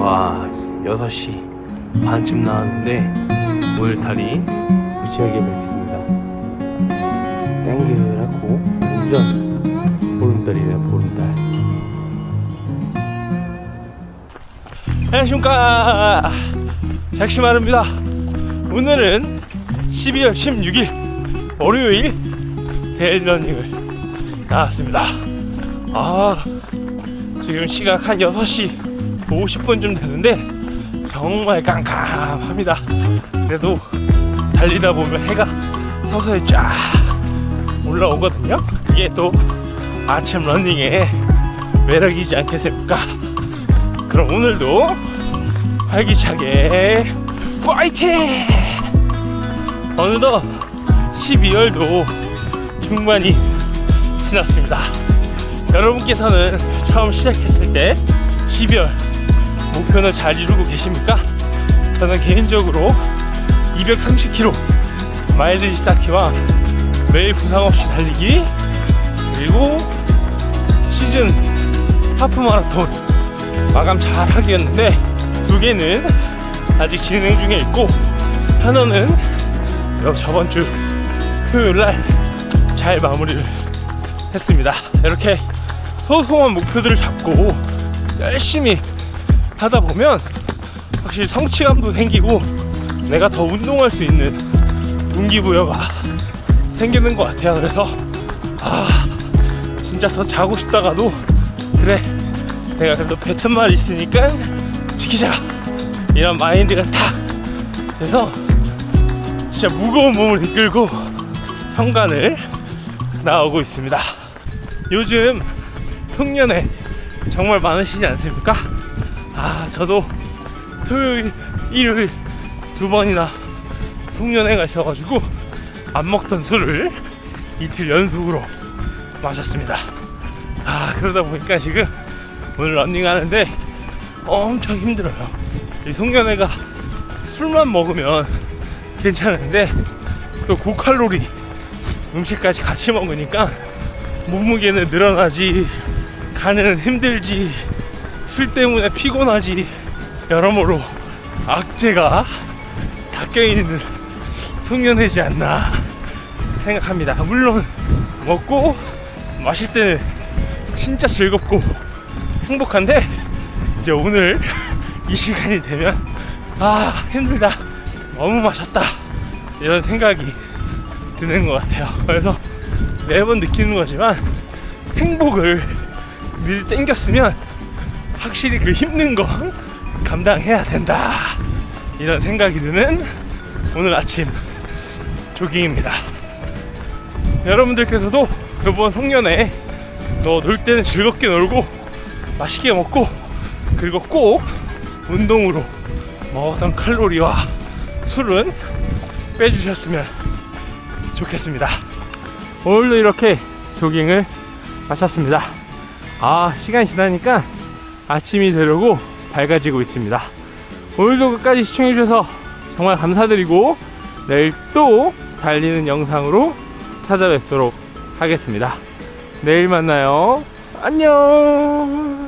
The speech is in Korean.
와 6시 반쯤 나왔는데 달이 무지하게 밝습니다. 땡그랗고 완전 보름달이네요 보름달. 안녕하십니까. 작심하릅니다. 오늘은 12월 16일 월요일 데일러닝을 나왔습니다. 아 지금 시각 한 6시 50분쯤 되는데 정말 깜깜합니다 그래도 달리다 보면 해가 서서히 쫙 올라오거든요 그게 또 아침 러닝의 매력이지 않겠습니까 그럼 오늘도 활기차게 파이팅! 어느덧 12월도 중반이 지났습니다. 여러분께서는 처음 시작했을 때 12월 목표는 잘 이루고 계십니까? 저는 개인적으로 230km 마일리지 쌓기와 매일 부상 없이 달리기 그리고 시즌 하프 마라톤 마감 잘 하겠는데 두 개는 아직 진행 중에 있고 하나는 요 저번 주 토요일 날 잘 마무리를 했습니다. 이렇게 소소한 목표들을 잡고 열심히 하다 보면 확실히 성취감도 생기고 내가 더 운동할 수 있는 동기부여가 생기는 것 같아요. 그래서 아 진짜 더 자고 싶다가도 그래 내가 그래도 뱉은 말 있으니까 지키자 이런 마인드가 탁 돼서 진짜 무거운 몸을 이끌고 현관을 나오고 있습니다 요즘 송년회 정말 많으시지 않습니까? 아 저도 토요일 일요일 두 번이나 송년회가 있어가지고 안 먹던 술을 이틀 연속으로 마셨습니다 아 그러다 보니까 지금 오늘 런닝하는데 엄청 힘들어요. 이 송년회가 술만 먹으면 괜찮은데 또 고칼로리 음식까지 같이 먹으니까 몸무게는 늘어나지 가는 힘들지 술 때문에 피곤하지. 여러모로 악재가 다 껴있는 송년회지 않나 생각합니다. 물론 먹고 마실 때는 진짜 즐겁고 행복한데 이제 오늘 이 시간이 되면 아 힘들다. 너무 마셨다. 이런 생각이 드는 것 같아요. 그래서 매번 느끼는 거지만 행복을 미리 땡겼으면 확실히 그 힘든 거 감당해야 된다 이런 생각이 드는 오늘 아침 조깅입니다 여러분들께서도 이번 송년회 너 놀 때는 즐겁게 놀고 맛있게 먹고 그리고 꼭 운동으로 먹었던 칼로리와 술은 빼주셨으면 좋겠습니다. 오늘도 이렇게 조깅을 마쳤습니다. 아, 시간이 지나니까 아침이 되려고 밝아지고 있습니다. 오늘도 끝까지 시청해주셔서 정말 감사드리고 내일 또 달리는 영상으로 찾아뵙도록 하겠습니다. 내일 만나요. 안녕!